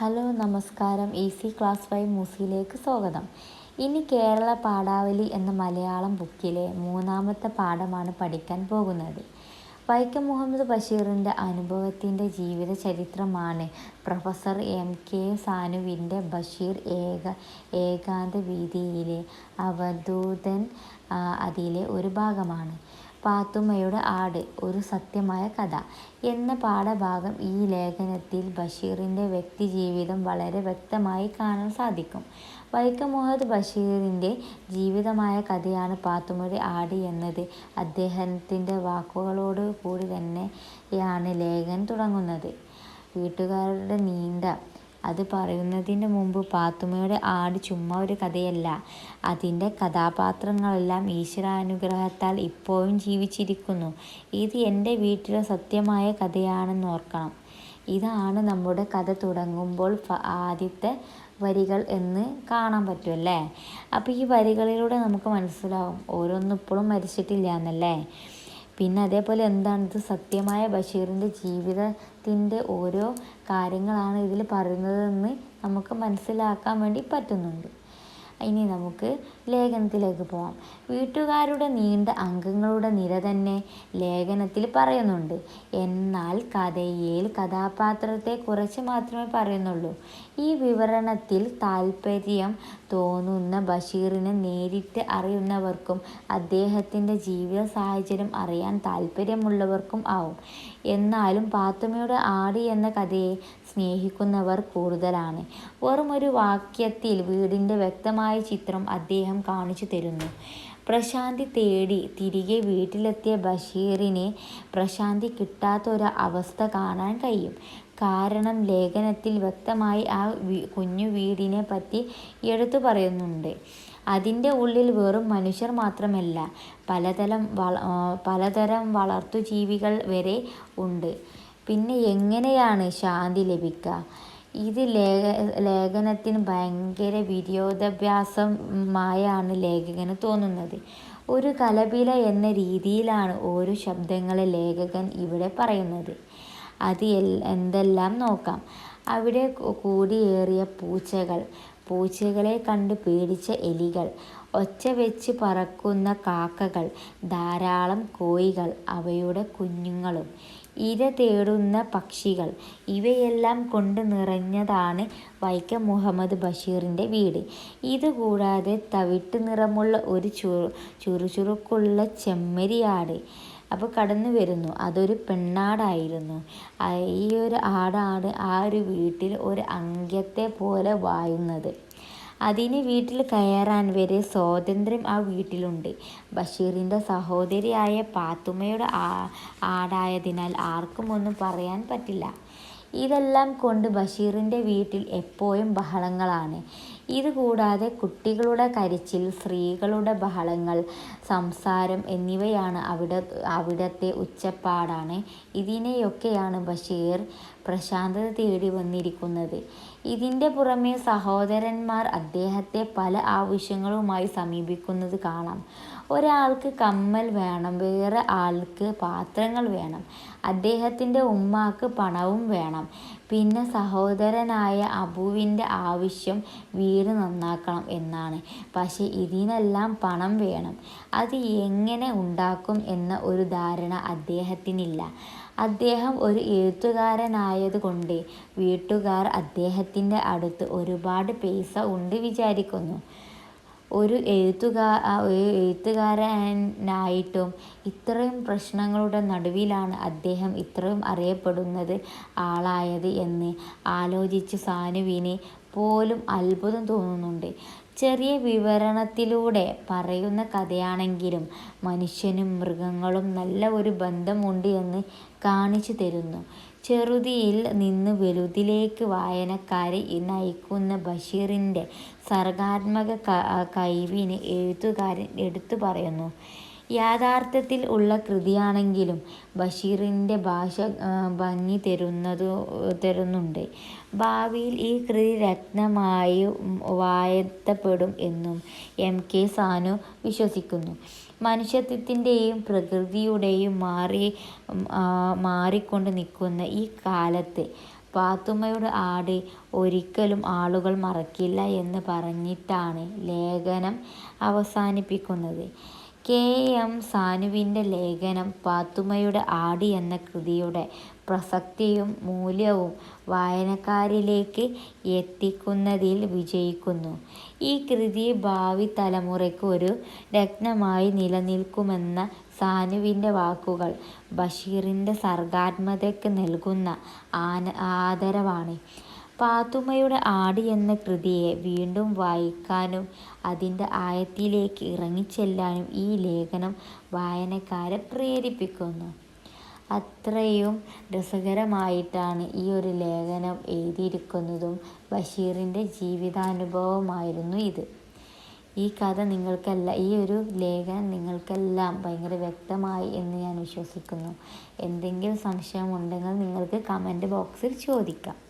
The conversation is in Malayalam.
ഹലോ നമസ്കാരം. ഈസി ക്ലാസ് ഫൈവ് മൂസിയിലേക്ക് സ്വാഗതം. ഇനി കേരള പാഠാവലി എന്ന മലയാളം ബുക്കിലെ മൂന്നാമത്തെ പാഠമാണ് പഠിക്കാൻ പോകുന്നത്. വൈക്കം മുഹമ്മദ് ബഷീറിന്റെ അനുഭവത്തിന്റെ ജീവിത ചരിത്രമാണ്. പ്രൊഫസർ എം കെ സാനുവിന്റെ ബഷീർ ഏക ഏകാന്ത വീതിയിലെ അവധൂതൻ അതിലെ ഒരു ഭാഗമാണ്. പാത്തുമ്മയുടെ ആട് ഒരു സത്യമായ കഥ. എന്ന പാഠഭാഗം ഈ ലേഖനത്തിൽ ബഷീറിന്റെ വ്യക്തിജീവിതം വളരെ വ്യക്തമായി കാണാൻ സാധിക്കും. വൈക്കം മുഹമ്മദ് ബഷീറിന്റെ ജീവിതമായ കഥയാണ് പാത്തുമ്മയുടെ ആട് എന്നത്. അദ്ദേഹത്തിന്റെ വാക്കുകളോട് കൂടി തന്നെയാണ് ലേഖനം തുടങ്ങുന്നത്. വീട്ടുകാരുടെ നീണ്ട അത് പറയുന്നതിന് മുമ്പ് പാത്തുമ്മയുടെ ആട് ചുമ്മാ ഒരു കഥയല്ല. അതിന്റെ കഥാപാത്രങ്ങളെല്ലാം ഈശ്വരാനുഗ്രഹത്താൽ ഇപ്പോഴും ജീവിച്ചിരിക്കുന്നു. ഇത് എന്റെ വീട്ടിലെ സത്യമായ കഥയാണെന്ന് ഓർക്കണം. ഇതാണ് നമ്മുടെ കഥ തുടങ്ങുമ്പോൾ ആദ്യത്തെ വരികൾ എന്ന് കാണാൻ പറ്റുമല്ലേ അപ്പോൾ ഈ വരികളിലൂടെ നമുക്ക് മനസ്സിലാവും. ഓരോന്നും ഇപ്പോഴും മരിച്ചിട്ടില്ല എന്നല്ലേ? പിന്നെ അതേപോലെ എന്താണ് ഇത് സത്യമായ ബഷീറിന്റെ ജീവിതത്തിന്റെ ഓരോ കാര്യങ്ങളാണ് ഇതിൽ പറയുന്നതെന്ന് നമുക്ക് മനസ്സിലാക്കാൻ വേണ്ടി പറ്റുന്നുണ്ട്. ഇനി നമുക്ക് ലേഖനത്തിലേക്ക് പോവാം. വീട്ടുകാരുടെ നീണ്ട അംഗങ്ങളുടെ നിര തന്നെ ലേഖനത്തിൽ പറയുന്നുണ്ട്. എന്നാൽ കഥയിൽ കഥാപാത്രത്തെ കുറച്ച് മാത്രമേ പറയുന്നുള്ളൂ. ഈ വിവരണത്തിൽ താല്പര്യം തോന്നുന്ന ബഷീറിനെ നേരിട്ട് അറിയുന്നവർക്കും അദ്ദേഹത്തിന്റെ ജീവിത സാഹചര്യം അറിയാൻ താല്പര്യമുള്ളവർക്കും ആവും. എന്നാലും പാത്തുമ്മയുടെ ആടി എന്ന കഥയെ സ്നേഹിക്കുന്നവർ കൂടുതലാണ്. വെറും ഒരു വാക്യത്തിൽ വീടിന്റെ വ്യക്തമായ ചിത്രം അദ്ദേഹം കാണിച്ചു തരുന്നു. പ്രശാന്തി തേടി തിരികെ വീട്ടിലെത്തിയ ബഷീറിനെ പ്രശാന്തി കിട്ടാത്ത ഒരു അവസ്ഥ കാണാൻ കഴിയും. കാരണം ലേഖനത്തിൽ വ്യക്തമായി ആ കുഞ്ഞു വീടിനെ പറ്റി എടുത്തു പറയുന്നുണ്ട്. അതിന്റെ ഉള്ളിൽ വെറും മനുഷ്യർ മാത്രമല്ല പലതരം വള പലതരം വളർത്തു ജീവികൾ വരെ ഉണ്ട്. പിന്നെ എങ്ങനെയാണ് ശാന്തി ലഭിക്കുക? ഇത് ലേഖ ലേഖനത്തിന് ഭയങ്കര വിരോധാഭ്യാസമായാണ് ലേഖകന് തോന്നുന്നത്. ഒരു കലപില എന്ന രീതിയിലാണ് ഓരോ ശബ്ദങ്ങളെ ലേഖകൻ ഇവിടെ പറയുന്നത്. അത് എന്തെല്ലാം നോക്കാം? അവിടെ കൂടിയേറിയ പൂച്ചകൾ പൂച്ചകളെ കണ്ട് പേടിച്ച എലികൾ ഒച്ച വെച്ച് പറക്കുന്ന കാക്കകൾ ധാരാളം കോഴികൾ അവയുടെ കുഞ്ഞുങ്ങളും ഇര തേടുന്ന പക്ഷികൾ ഇവയെല്ലാം കൊണ്ട് നിറഞ്ഞതാണ് വൈക്കം മുഹമ്മദ് ബഷീറിന്റെ വീട്. ഇതുകൂടാതെ തവിട്ട് നിറമുള്ള ഒരു ചുറു ചുറുചുറുക്കുള്ള ചെമ്മരിയാട് അപ്പോൾ കടന്നു വരുന്നു. അതൊരു പെണ്ണാടായിരുന്നു. ഈ ഒരു ആടാണ് ആ ഒരു വീട്ടിൽ ഒരു അംഗത്തെ പോലെ വായുന്നത്. അതിന് വീട്ടിൽ കയറാൻ വരെ സ്വാതന്ത്ര്യം ആ വീട്ടിലുണ്ട്. ബഷീറിന്റെ സഹോദരിയായ പാത്തുമ്മയുടെ ആ ആടായതിനാൽ ആർക്കും ഒന്നും പറയാൻ പറ്റില്ല. ഇതെല്ലാം കൊണ്ട് ബഷീറിന്റെ വീട്ടിൽ എപ്പോഴും ബഹളങ്ങളാണ്. ഇതുകൂടാതെ കുട്ടികളുടെ കരിച്ചിൽ സ്ത്രീകളുടെ ബഹളങ്ങൾ സംസാരം എന്നിവയാണ് അവിടെ അവിടത്തെ ഉച്ചപ്പാടാണ്. ഇതിനെയൊക്കെയാണ് ബഷീർ പ്രശാന്തത തേടി വന്നിരിക്കുന്നത്. ഇതിന്റെ പുറമെ സഹോദരന്മാർ അദ്ദേഹത്തെ പല ആവശ്യങ്ങളുമായി സമീപിക്കുന്നത് കാണാം. ഒരാൾക്ക് കമ്മൽ വേണം വേറെ ആൾക്ക് പാത്രങ്ങൾ വേണം അദ്ദേഹത്തിന്റെ ഉമ്മാക്ക് പണവും വേണം. പിന്നെ സഹോദരനായ അബുവിന്റെ ആവശ്യം വീട് നന്നാക്കണം എന്നാണ്. പക്ഷേ ഇതിനെല്ലാം പണം വേണം. അത് എങ്ങനെ ഉണ്ടാക്കും എന്ന ഒരു ധാരണ അദ്ദേഹത്തിനില്ല. അദ്ദേഹം ഒരു എഴുത്തുകാരനായതുകൊണ്ട് വീട്ടുകാർ അദ്ദേഹത്തിന്റെ അടുത്ത് ഒരുപാട് പൈസ ഉണ്ട് വിചാരിക്കുന്നു. ഒരു എഴുത്തുകാ എഴുത്തുകാരനായിട്ടും ഇത്രയും പ്രശ്നങ്ങളുടെ നടുവിലാണ് അദ്ദേഹം ഇത്രയും അറിയപ്പെടുന്നത് ആളായത് എന്ന് ആലോചിച്ച് സാനുവിന് പോലും അത്ഭുതം തോന്നുന്നുണ്ട്. ചെറിയ വിവരണത്തിലൂടെ പറയുന്ന കഥയാണെങ്കിലും മനുഷ്യനും മൃഗങ്ങളും നല്ല ഒരു ബന്ധമുണ്ട് എന്ന് കാണിച്ചു തരുന്നു. ചെറുതിയിൽ നിന്ന് വലുതിലേക്ക് വായനക്കാരെ നയിക്കുന്ന ബഷീറിന്റെ സർഗാത്മക കഴിവിന് എഴുത്തുകാരൻ എടുത്തു പറയുന്നു. യാഥാർത്ഥ്യത്തിൽ ഉള്ള കൃതിയാണെങ്കിലും ബഷീറിന്റെ ഭാഷ ഭംഗി തരുന്നതു തരുന്നുണ്ട്. ഭാവിയിൽ ഈ കൃതി രത്നമായി വാഴ്ത്തപ്പെടും എന്നും എം കെ സാനു വിശ്വസിക്കുന്നു. മനുഷ്യത്വത്തിന്റെയും പ്രകൃതിയുടെയും മാറി മാറിക്കൊണ്ട് നിൽക്കുന്ന ഈ കാലത്ത് പാത്തുമ്മയുടെ ആട് ഒരിക്കലും ആളുകൾ മറക്കില്ല എന്ന് പറഞ്ഞിട്ടാണ് ലേഖനം അവസാനിപ്പിക്കുന്നത്. കെ. എം. സാനുവിന്റെ ലേഖനം പാത്തുമ്മയുടെ ആടി എന്ന കൃതിയുടെ പ്രസക്തിയും മൂല്യവും വായനക്കാരിലേക്ക് എത്തിക്കുന്നതിൽ വിജയിക്കുന്നു. ഈ കൃതി ഭാവി തലമുറയ്ക്ക് ഒരു രത്നമായി നിലനിൽക്കുമെന്ന സാനുവിന്റെ വാക്കുകൾ ബഷീറിന്റെ സർഗാത്മതയ്ക്ക് നൽകുന്ന ആന ആദരവാണ്. പാത്തുമ്മയുടെ ആട് എന്ന കൃതിയെ വീണ്ടും വായിക്കാനും അതിന്റെ ആയത്തിലേക്ക് ഇറങ്ങിച്ചെല്ലാനും ഈ ലേഖനം വായനക്കാരെ പ്രേരിപ്പിക്കുന്നു. അത്രയും രസകരമായിട്ടാണ് ഈ ഒരു ലേഖനം എഴുതിയിരിക്കുന്നതും ബഷീറിന്റെ ജീവിതാനുഭവമായിരുന്നു ഇത്. ഈ കഥ നിങ്ങൾക്കല്ല ഈ ഒരു ലേഖനം നിങ്ങൾക്കെല്ലാം ഭയങ്കര വ്യക്തമായി എന്ന് ഞാൻ വിശ്വസിക്കുന്നു. എന്തെങ്കിലും സംശയമുണ്ടെങ്കിൽ നിങ്ങൾക്ക് കമന്റ് ബോക്സിൽ ചോദിക്കാം.